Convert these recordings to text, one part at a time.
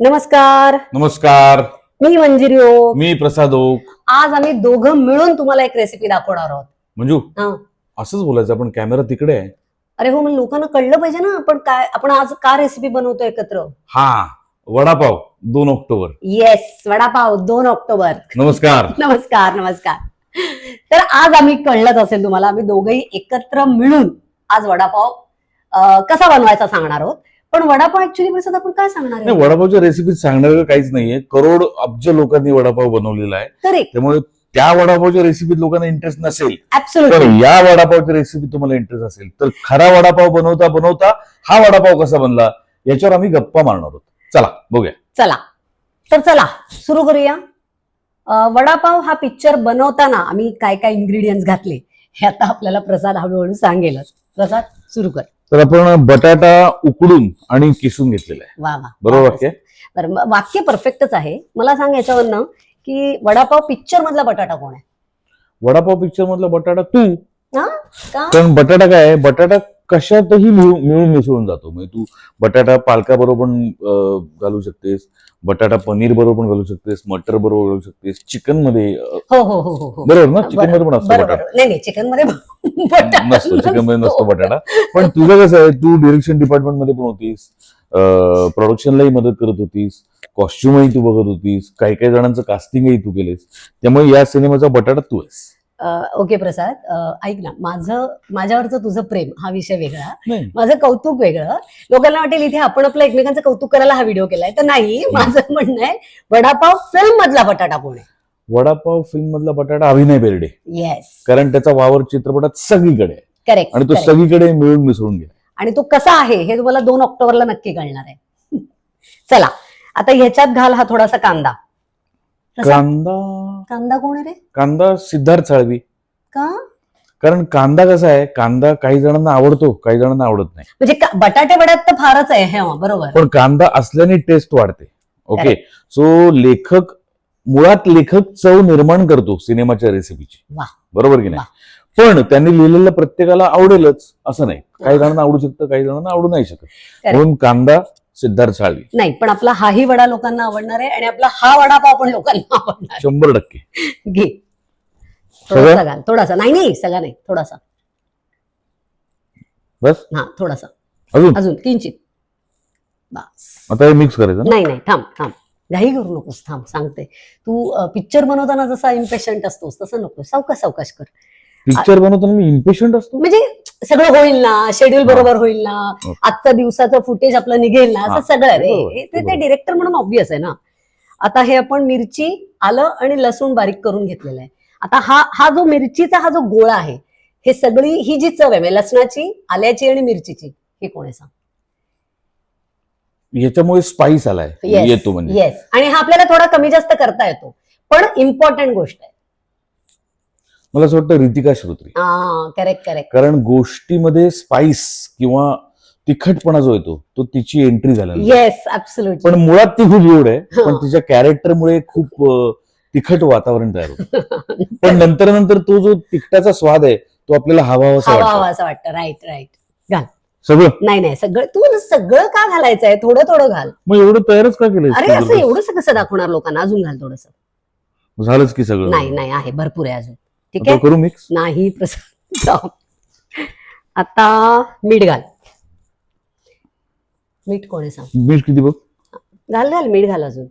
नमस्कार. नमस्कार. मी मंजिरी ओक. मी प्रसाद ओक. आज आम्ही दोघं मिळून तुम्हाला एक रेसिपी दाखवणार आहोत. मंजू हा. असंच बोलायचं आपण कॅमेरा तिकडे आहे. अरे हो मग लोकांना कळलं पाहिजे ना आपण काय आपण आज का रेसिपी बनवतो एकत्र? हा वडापाव दोन ऑक्टोबर. येस वडापाव दोन ऑक्टोबर. नमस्कार. नमस्कार नमस्कार. तर आज आम्ही कळलंच असेल तुम्हाला आम्ही दोघंही एकत्र मिळून आज वडापाव अं, कसा बनवायचा सांगणार आहोत. पण वडापाव ऍक्च्युली प्रसाद आपण काय सांगणार नाही आहे वडापावच्या रेसिपी सांगण्याचं काहीच नाहीये. करोड अब्ज लोकांनी वडापाव बनवलेला आहे. करेक्ट त्यामुळे त्या वडापावच्या रेसिपीत लोकांना इंटरेस्ट नसेल. तर ऍब्सोल्युटली या वडापावच्या रेसिपी तुम्हाला इंटरेस्ट असेल. तर खरा वडापाव बनवता बनवता हा वडापाव कसा बनला याच्यावर आम्ही गप्पा मारणार आहोत. चला बघूया. चला. तर चला सुरू करूया. अं, वडापाव हा पिक्चर बनवताना आम्ही काय काय इन्ग्रेडियंट्स घातले हे आता आपल्याला प्रसाद हळूहळू सांगेलच. प्रसाद सुरू कर. तर आपण बटाटा उकडून आणि किसून घेतलेला आहे. वा वा. बरोबर वाक्य? बरं वाक्य परफेक्टच आहे. मला सांग याच्यावरनं की वडापाव पिक्चर मधला बटाटा कोण आहे? वडापाव पिक्चर मधला बटाटा तू. हा? का? कारण बटाटा काय आहे? बटाटा कशातही मिळून मिळून मिसळून जातो. म्हणजे तू बटाटा पालका बरोबर घालू शकतेस. बटाटा पनीर बरोबर पण घालू शकतेस. मटर बरोबर घालू शकतेस. चिकनमध्ये हो हो हो बरोबर ना? चिकनमध्ये पण असतो बटाटा. नाही नाही चिकनमध्ये नसतो चिकनमध्ये नसतो. बटाटा. पण तुझं कसं आहे? तू डिरेक्शन डिपार्टमेंटमध्ये पण होतीस. प्रोडक्शनलाही मदत करत होतीस. कॉस्ट्युमही तू बघत होतीस. काही काही जणांचं कास्टिंगही तू केलेस. त्यामुळे या सिनेमाचा बटाटा तू आहेस. ओके प्रसाद ऐक ना माझं माझ्यावरचं तुझं प्रेम हा विषय वेगळा. माझं कौतुक वेगळं. लोकांना वाटेल इथे आपण आपलं एकमेकांचं कौतुक करायला हा व्हिडिओ केलाय. तर नाही माझं म्हणणं आहे वडापाव फिल्म मधला बटाटा कोण आहे वडापाव फिल्म मधला बटाटा अभिनय बेर्डे. येस कारण त्याचा वावर चित्रपटात सगळीकडे करेक्ट आणि तो सगळीकडे मिळून मिसळून गेला. आणि तो कसा आहे हे तुम्हाला दोन ऑक्टोबरला नक्की कळणार आहे. चला आता ह्याच्यात घाल हा थोडासा कांदा. कांदा कांदा कोण रे? कांदा सिद्धार्थ साळवी. का? कारण कांदा कसा आहे कांदा काही जणांना आवडतो काही जणांना आवडत नाही. म्हणजे का- बटाटे वड्यात तर फारच आहे हे बरोबर. पण कांदा असल्याने टेस्ट वाढते. ओके सो लेखक मुळात लेखक चव निर्माण करतो सिनेमाच्या रेसिपीची वाह. बरोबर की नाही? पण त्यांनी लिहिलेलं प्रत्येकाला आवडेलच असं नाही. काही जणांना आवडू शकतं काही जणांना आवडू नाही शकत. म्हणून कांदा सिद्धार्थ साळवी. नाही पण आपला हाही वडा लोकांना आवडणार आहे आणि आपला हा वडापाव पण लोकांना आवडणार शंभर टक्के. घे. सगळं? थोडासा घाल थोडासा. नाही नाही सगळा नाही थोडासा. बस? हा थोडासा. अजून? अजून किंचित. बस. आता हे मिक्स करायचं नाही नाही थांब थांब. घाई करू नकोस थांब सांगते. तू पिक्चर बनवताना जसा इम्पेशंट असतोस तसं नको सावकाश सावकाश कर. पिक्चर बनवताना मी इम्पेशंट असतो. म्हणजे सगळं होईल ना शेड्यूल हा. बरोबर होईल ना हो. आजचा दिवसाचं फुटेज आपलं निघेल ना हा, असं सगळं रे बरोबर, हे- ते-. डिरेक्टर म्हणून ऑब्विस आहे ना. आता हे आपण मिरची आलं आणि लसूण बारीक करून घेतलेलं आहे. आता हा हा जो मिरचीचा हा जो गोळा आहे हे सगळी ही जी चव आहे म्हणजे लसणाची आल्याची आणि मिरचीची हे कोण आहे सांग? याच्यामुळे स्पाइस आलाय. येतो म्हणजे. येस आणि हा आपल्याला थोडा कमी जास्त करता येतो. पण इम्पॉर्टंट गोष्ट आहे. मला असं वाटतं रितिका श्रोत्री. करेक्ट करेक्ट कारण गोष्टीमध्ये स्पाइस किंवा तिखटपणा जो येतो तो तिची एंट्री झालेला येस ऍब्सोल्युटली पण मुळात ती खूप गोड आहे. पण तिच्या कॅरेक्टरमुळे खूप तिखट वातावरण तयार होतं. पण नंतर नंतर तो जो तिखटाचा स्वाद आहे तो आपल्याला हवा हवासा हवा असं वाटतं. राईट राईट सगळं? नाही नाही सगळं तू सगळं का घालायचं आहे थोडं थोडं घाल. मग एवढं तयारच का केलं अरे असं एवढंच कसं दाखवणार लोकांना? अजून घाल थोडस. झालंच की सगळं? नाही नाही आहे. भरपूर आहे अजून. ठीक आहे? करू मिक्स नाही प्रसाद. आता मीठ घाल. मीठ कोण सांग? मीठ किती बघ. घाल घाल मीठ घाल अजून.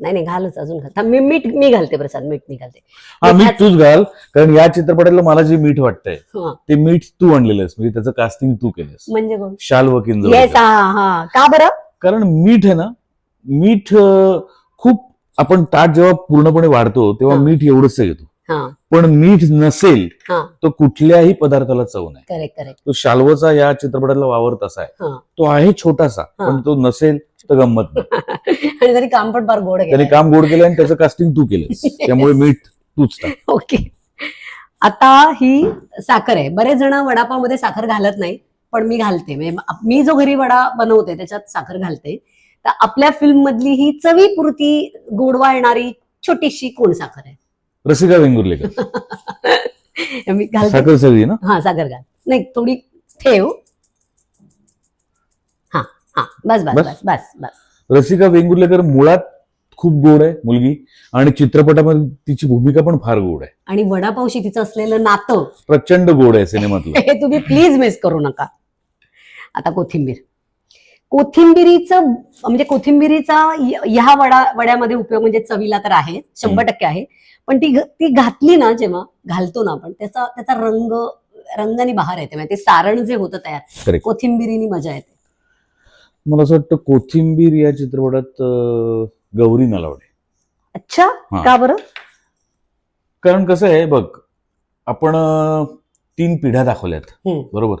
नाही नाही घालच अजून घाल. मी मीठ मी घालते प्रसाद मीठ मी घालते. हा मीठ तूच घाल कारण या चित्रपटाला मला जे मीठ वाटतंय ते मीठ तू आणलेलं आहेस म्हणजे त्याचं कास्टिंग तू केलंस म्हणजे शाल वकील येस का बरं? कारण मीठ आहे ना मीठ खूप आपण ताट जेव्हा पूर्णपणे वाढतो तेव्हा. मीठ एवढंच येतो. हा पण मीठ नसेल हा. तर कुठल्याही पदार्थाला चव नाही. करेक्ट करेक्ट तो शाल्वचा या चित्रपटातला वावर तसा आहे. हा. तो आहे छोटासा. पण तो नसेल तर गंमत नाही. आणि तरी काम पण फार गोड त्याने केलं काम गोड केलं आणि त्याचं कास्टिंग तू केलंस. त्यामुळे मीठ तूच ओके आता ही साखर आहे. बरेच जण वडापावमध्ये साखर घालत नाही पण मी घालते. म्हणजे मी जो घरी वडा बनवते त्याच्यात साखर घालते. तर आपल्या फिल्म मधली ही चवीपुरती गोडवा येणारी छोटीशी कोण साखर आहे? रसिका वेंगुर्लेकर. मी घालते. साखर सगळी ना? हा साखर घाल. नाही थोडी ठेव. हा हा बस बस बस? बस बस बस. रसिका वेंगुर्लेकर मुळात खूप गोड आहे मुलगी आणि चित्रपटामध्ये तिची भूमिका पण फार गोड आहे. आणि वडापावशी तिचं असलेलं नातं. प्रचंड गोड आहे सिनेमातलं. हे तुम्ही प्लीज मिस करू नका. आता कोथिंबीर. कोथिंबिरीचं म्हणजे कोथिंबिरीचा ह्या वडा वड्यामध्ये उपयोग म्हणजे चवीला तर आहे शंभर टक्के आहे. पण ती ती घातली ना जेव्हा घालतो ना आपण त्याचा त्याचा रंग रंगाने बाहेर येते. म्हणजे ते सारण जे होतं तयार. कोथिंबिरीनी मजा येते. मला असं वाटतं कोथिंबीर या चित्रपटात गौरी नलावडे. अच्छा. का बरं? कारण कसं आहे बघ आपण तीन पिढ्या दाखवल्यात. बरोबर?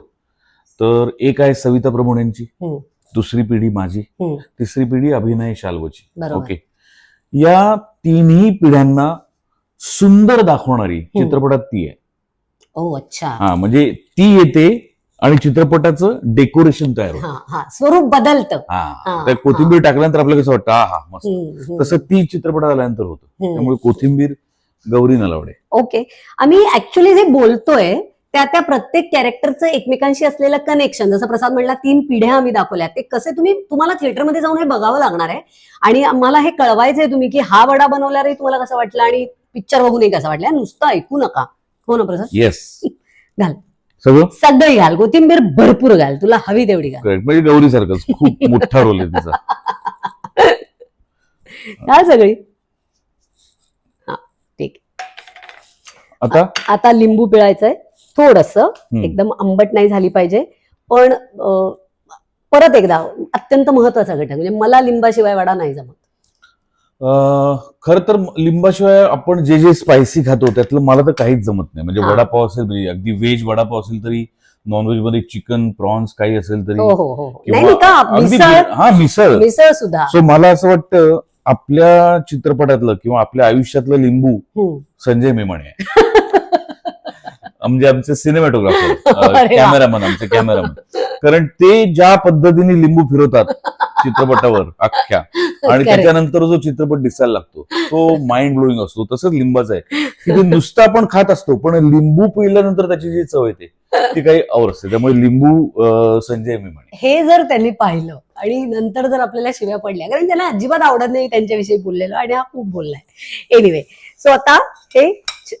तर एक आहे सविता प्रभूणेंची. हम्म. दुसरी पिढी माझी. तिसरी पिढी अभिनय शाल्वची. ओके. या तिन्ही पिढ्यांना सुंदर दाखवणारी चित्रपटात ती आहे. ओ अच्छा. हा म्हणजे ती येते आणि चित्रपटाचं डेकोरेशन तयार होतं. हा हा स्वरूप बदलतं. हा त्या कोथिंबीर टाकल्यानंतर आपल्याला कसं वाटतं हा हा मस्त तसं ती चित्रपटात आल्यानंतर होतं. त्यामुळे कोथिंबीर गौरी नलावडे. ओके. आम्ही ऍक्च्युली जे बोलतोय त्या त्या प्रत्येक कॅरेक्टरचं एकमेकांशी असलेलं कनेक्शन जसं प्रसाद म्हणला तीन पिढ्या आम्ही दाखवल्या ते कसे तुम्ही तुम्हाला थिएटरमध्ये जाऊन हे बघावं लागणार आहे. आणि आम्हाला हे कळवायचंय तुम्ही की हा वडा बनवल्यावरही तुम्हाला कसं वाटलं? आणि पिक्चर बघूनही कसं वाटलं? नुसतं ऐकू नका. हो ना प्रसाद? येस घाल. सगळं? सगळी घाल. कोथिंबीर भरपूर घाल. तुला हवी तेवढी घाल. म्हणजे गौरी सारखंच खूप मोठा रोल आहे तिचा घाल सगळी. हा ठीक. आता? आता लिंबू पिळायचंय. थोडस. एकदम आंबट नाही झाली पाहिजे. पण परत एकदा अत्यंत महत्त्वाचा घटक म्हणजे मला लिंबाशिवाय वडा नाही जमत. खर तर लिंबाशिवाय आपण जे जे स्पायसी खातो त्यातलं मला तर काहीच जमत नाही. म्हणजे. वडापाव असेल तरी अगदी व्हेज वडापाव असेल तरी नॉनव्हेजमध्ये चिकन प्रॉन्स काही असेल तरी हो हो हो मिसळ? हा मिसळ. मिसळ सुद्धा. सो मला असं वाटतं आपल्या चित्रपटातलं किंवा आपल्या आयुष्यातलं लिंबू. संजय मेमणे म्हणजे आमचे सिनेमॅटोग्राफर. कॅमेरामन आमचे कॅमेरामन कारण ते ज्या पद्धतीने लिंबू फिरवतात चित्रपटावर अख्ख्या आणि. त्याच्यानंतर जो चित्रपट दिसायला लागतो तो माइंड ब्लोईंग असतो तसंच लिंबाचं आहे. की ते नुसतं आपण खात असतो पण लिंबू पिळल्यानंतर त्याची जी चव येते ती काही और असते. त्यामुळे लिंबू संजय मेमणे हे जर त्यांनी पाहिलं आणि नंतर जर आपल्याला शिव्या पडल्या कारण त्यांना अजिबात आवडत नाही त्यांच्याविषयी बोललेलं आणि हा खूप बोललाय. एनिवे सो आता हे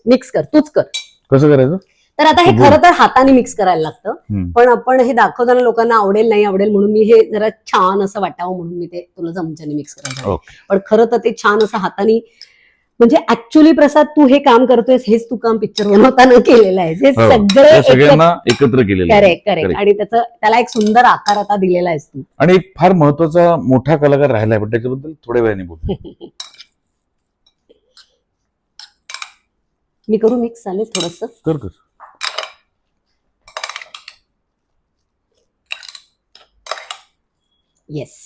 मिक्स कर तूच कर. कसं करायचं तर आता हे बोल. खरं तर हाताने मिक्स करायला लागतं. पण आपण हे दाखवताना लोकांना आवडेल नाही आवडेल म्हणून मी हे जरा छान असं वाटावं म्हणून मी ते तुला चमच्याने मिक्स करायचं. पण खरं तर ते छान असं हाताने म्हणजे ऍक्च्युली प्रसाद तू हे काम करतोयस हेच तू काम पिक्चर बनवताना केलेलं आहे हे हो. सगळे सगळ्यांना एकत्र केलेलं आहे. Correct correct. आणि त्याचं त्याला एक सुंदर आकार आता दिलेला आहेस तू आणि एक फार महत्त्वाचा मोठा कलाकार राहिलाय पण त्याच्याबद्दल थोड्या वेळाने बोलू मी करू मिक्स चालेल थोडस. कर कर. येस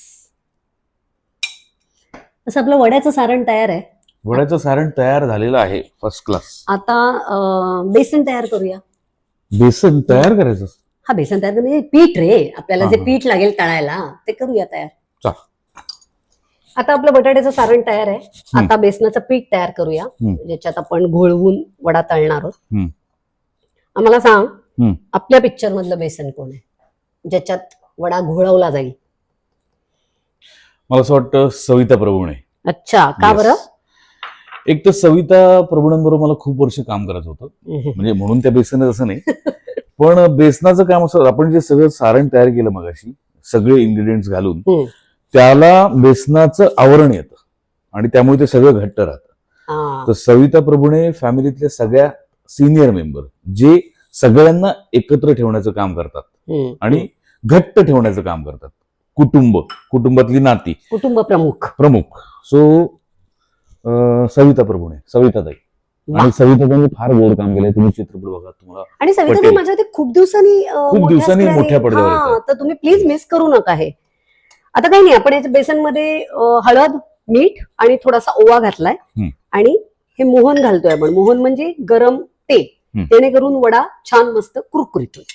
असं आपलं वड्याचं सारण तयार आहे. वड्याचं सारण तयार झालेलं आहे फर्स्ट क्लास आता अं, बेसन तयार करूया. बेसन तयार करायचं असतं. हा बेसन तयार म्हणजे पीठ रे. आपल्याला हा, जे हा. पीठ लागेल तळायला ते करूया तयार. चाल. आता आपलं बटाट्याचं सारण तयार आहे. आता बेसनाचं पीठ तयार करूया. ज्याच्यात आपण घोळवून वडा तळणार आहोत. आम्हाला सांग. आपल्या पिक्चर मधलं बेसन कोण आहे ज्याच्यात वडा घोळवला जाईल मला असं वाटतं सविता प्रभूणे अच्छा का. बरं एक तर सविता प्रभूणांबरोबर मला खूप वर्ष काम करायचं होतं. म्हणजे म्हणून त्या बेसनात असं नाही पण बेसनाचं काम असं आपण जे सगळं सारण तयार केलं मगाशी सगळे इन्ग्रेडियंट्स घालून. त्याला बेसनाचं आवरण येतं. आणि त्यामुळे ते सगळं घट्ट राहतं. तर सविता प्रभूणे फॅमिलीतल्या सगळ्या सिनियर मेंबर जे सगळ्यांना एकत्र ठेवण्याचं काम करतात. आणि घट्ट ठेवण्याचं काम करतात. कुटुंब कुटुंबातली नाती. कुटुंब प्रमुख. प्रमुख. सो सविता प्रभूणे सविताताई. आणि सविताताईंनी फार गोड काम केलंय. तुम्ही चित्रपट बघा तुम्हाला आणि सविता पटेल. माझ्या ते खूप दिवसांनी खूप दिवसांनी मोठ्या पडद्यावर तुम्ही प्लीज मिस करू नका हे. आता काही नाही आपण याच्या बेसनमध्ये अं, हळद मीठ आणि थोडासा ओवा घातलाय. आणि हे मोहन घालतोय आपण. मोहन म्हणजे गरम तेल. जेणेकरून वडा छान मस्त कुरकुरीत होईल.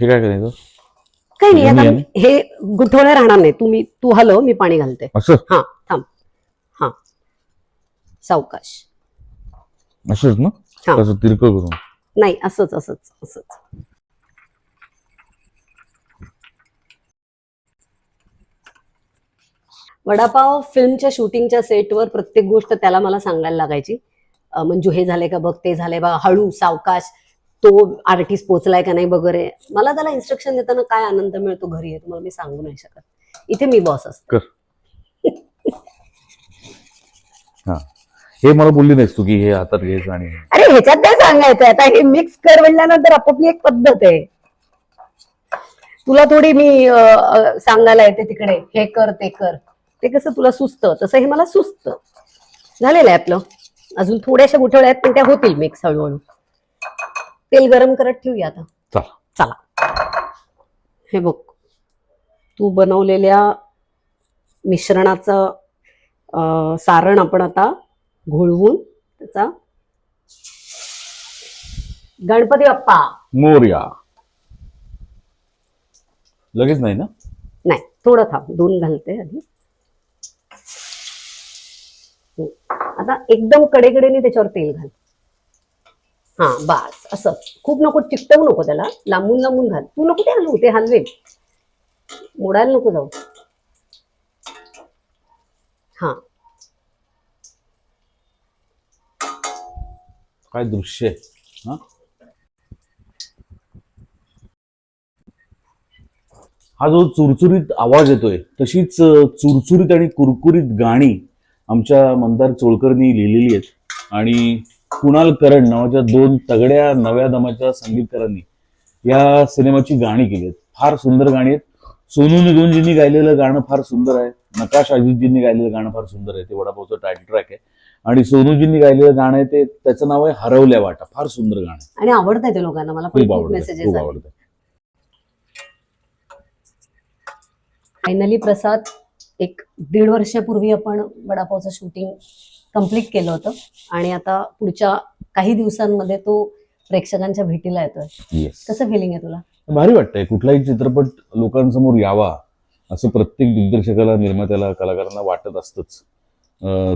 हे काय करायचं? काही नाही आता हे गुठवल्या राहणार नाही. तुम्ही तू हलव मी पाणी घालते. हा थांब. हा. सावकाश. असंच ना? तिरकं करून. नाही असंच असंच असंच. वडापाव फिल्मच्या शूटिंगच्या सेटवर प्रत्येक गोष्ट त्याला मला सांगायला लागायची. मंजू हे झाले का बघ ते झाले बा हळू सावकाश तो आर्टिस्ट पोचलाय का नाही वगैरे. मला त्याला इन्स्ट्रक्शन देताना काय आनंद मिळतो घरी आहे तुम्हाला मी सांगू नाही शकत. इथे मी बॉस असते. हा. हे मला बोलली नाहीस तू की हे हातात घ्यायचं आणि अरे ह्याच्यात काय सांगायचं आता हे मिक्स कर म्हणल्यानंतर आपापली एक पद्धत आहे. तुला थोडी मी सांगायला येते तिकडे. हे कर ते कर. ते कसं तुला सुचतं तसं हे मला सुचतं. झालेलं आहे आपलं. अजून थोड्याशा गुठळ्या आहेत पण त्या होतील मिक्स हळूहळू. तेल गरम करत ठेवूया आता. चला. चला. हे बघ. तू बनवलेल्या मिश्रणाचं सारण आपण आता घोळवून त्याचा गणपती बाप्पा. मोर्या. लगेच नाही ना? नाही थोडं थांब. दोन घालते आधी. आता एकदम कडेकडेने त्याच्यावर तेल घाल. हा बस असं. खूप नको चिकटवू नको त्याला. लांबून लांबून घाल. तू नको ते हलवू ते हलवे मोडायला नको जाऊ. हा. काय दृश्य आहे? हा? हा जो चुरचुरीत आवाज येतोय तशीच चुरचुरीत आणि कुरकुरीत गाणी आमच्या मंदार चोळकरनी लिहिलेली आहेत. आणि कुणाल करण नावाच्या दोन तगड्या नव्या दमाच्या संगीतकारांनी या सिनेमाची गाणी केली आहेत. फार सुंदर गाणी आहेत. सोनू निगोंजींनी गायलेलं गाणं फार सुंदर आहे. नकाश अजितजींनी गायलेलं गाणं फार सुंदर आहे. ते वडापावचं टायटल ट्रॅक आहे. आणि सोनूजींनी गायलेलं गाणं आहे ते त्याचं नाव आहे हरवल्या वाटा. फार सुंदर गाणं आहे. आणि आवडतंय ते लोकांना. मला खूप आवडतं खूप आवडतं फायनली प्रसाद एक दीड वर्षापूर्वी आपण वडापावचं शूटिंग कंप्लीट केलं होतं. आणि आता पुढच्या काही दिवसांमध्ये तो प्रेक्षकांच्या भेटीला येतोय. कसं फिलिंग आहे तुला? भारी वाटतंय. कुठलाही चित्रपट लोकांसमोर यावा असं प्रत्येक दिग्दर्शकाला निर्मात्याला कलाकारांना वाटत असतंच.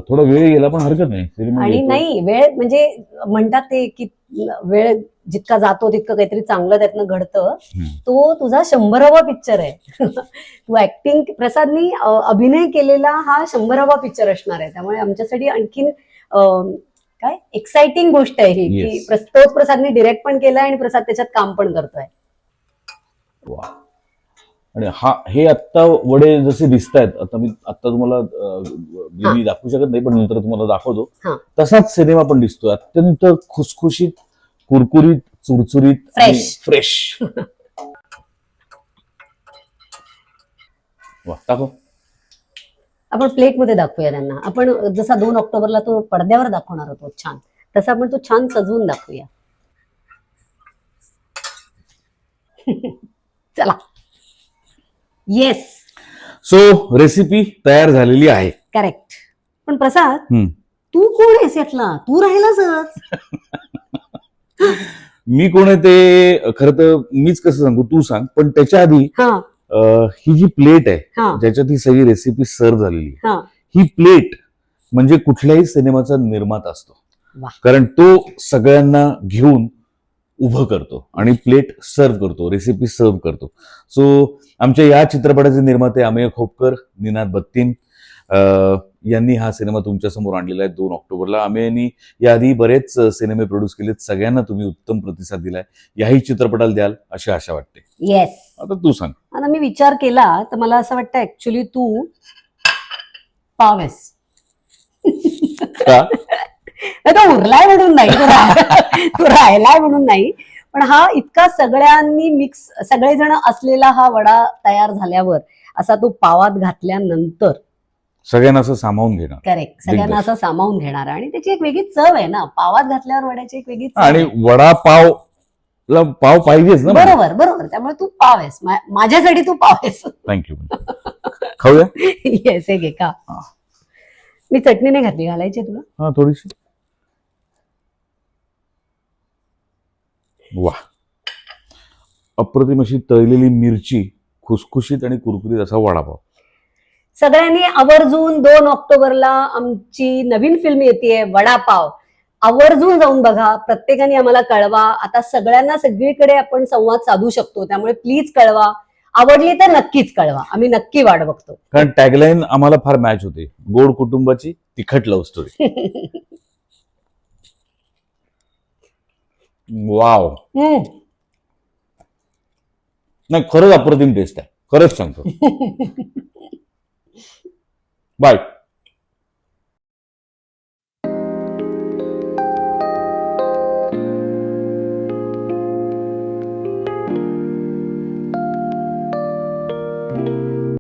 थोडा वेळ गेला पण हरकत नाही. आणि. नाही वेळ म्हणजे म्हणतात ते की वेळ जितका जातो तितकं काहीतरी चांगलं त्यातनं घडतं. तो तुझा शंभरावा पिक्चर आहे. तू ऍक्टिंग प्रसादनी अभिनय केलेला हा शंभरावा पिक्चर असणार आहे. त्यामुळे आमच्यासाठी आणखीन काय? एक्साइटिंग गोष्ट आहे ही की तोच प्रसादनी डिरेक्ट पण केलाय आणि प्रसाद त्याच्यात काम पण करतोय. वा. आणि हा हे आत्ता वडे जसे दिसत आहेत आता मी आता तुम्हाला अं, मी दाखवू शकत नाही पण नंतर तुम्हाला दाखवतो. हा. तसाच सिनेमा पण दिसतोय. अत्यंत खुसखुशीत कुरकुरीत चुरचुरीत Fresh. फ्रेश वा दाखव. आपण प्लेटमध्ये दाखवूया त्यांना. आपण जसा दोन ऑक्टोबरला तो पडद्यावर दाखवणार होतो छान. तसा आपण तो छान सजवून दाखवूया. चला. येस सो रेसिपी तयार झालेली आहे. करेक्ट पण प्रसाद हम्म. तू कोण आहेस यातला? तू राहिलाच मी कोण आहे ते खरं तर मीच कसं सांगू तू सांग. पण त्याच्या आधी हा. अं, ही जी प्लेट आहे हा. ज्याच्यात ही सगळी रेसिपी सर्व झालेली आहे. हा. ही प्लेट म्हणजे कुठल्याही सिनेमाचा निर्माता असतो. वा. कारण तो सगळ्यांना घेऊन उभं करतो आणि प्लेट सर्व करतो रेसिपी सर्व करतो. सो आमच्या या चित्रपटाचे निर्माते अमेय खोपकर निनाद बत्तीन यांनी हा सिनेमा तुमच्यासमोर आणलेला आहे दोन ऑक्टोबरला. अमेयनी याआधी बरेच सिनेमे प्रोड्यूस केलेत. सगळ्यांना तुम्ही उत्तम प्रतिसाद दिलाय. याही चित्रपटाला द्याल अशी आशा वाटते. येस आता तू सांग. आता मी विचार केला तर मला असं वाटतं ऍक्च्युली तू पाव आहेस का? नाही, तो उरलाय म्हणून नाही तो राह- तो राहिलाय म्हणून नाही. पण हा इतका सगळ्यांनी मिक्स सगळेजण असलेला हा वडा तयार झाल्यावर असा तो पावात घातल्यानंतर सगळ्यांना असं सामावून घेणार. करेक्ट सगळ्यांना असं सामावून घेणार. आणि त्याची एक वेगळी चव आहे ना. पावात घातल्यावर वड्याची एक वेगळी आणि आहे. वडापाव ला पाव पाहिजेच ना बरोबर बरोबर. त्यामुळे तू पाव आहेस. माझ्यासाठी तू पाव आहेस. थँक्यू खाऊया? येस घे का. मी चटणी नाही घातली. घालायची तुला? हा थोडीशी. वा. अप्रतिम अशी तळलेली मिरची खुसखुशीत आणि कुरकुरीत असा वडापाव सगळ्यांनी आवर्जून दोन ऑक्टोबरला आमची नवीन फिल्म येते वडापाव आवर्जून जाऊन बघा प्रत्येकाने आम्हाला कळवा. आता सगळ्यांना सगळीकडे आपण संवाद साधू शकतो त्यामुळे प्लीज कळवा. आवडली तर नक्कीच कळवा. आम्ही नक्की वाट बघतो. कारण टॅगलाईन आम्हाला फार मॅच होते. गोड कुटुंबाची तिखट लव्ह स्टोरी वाव. नाही खरंच अप्रतिम टेस्ट आहे. खरंच सांगतो. बाय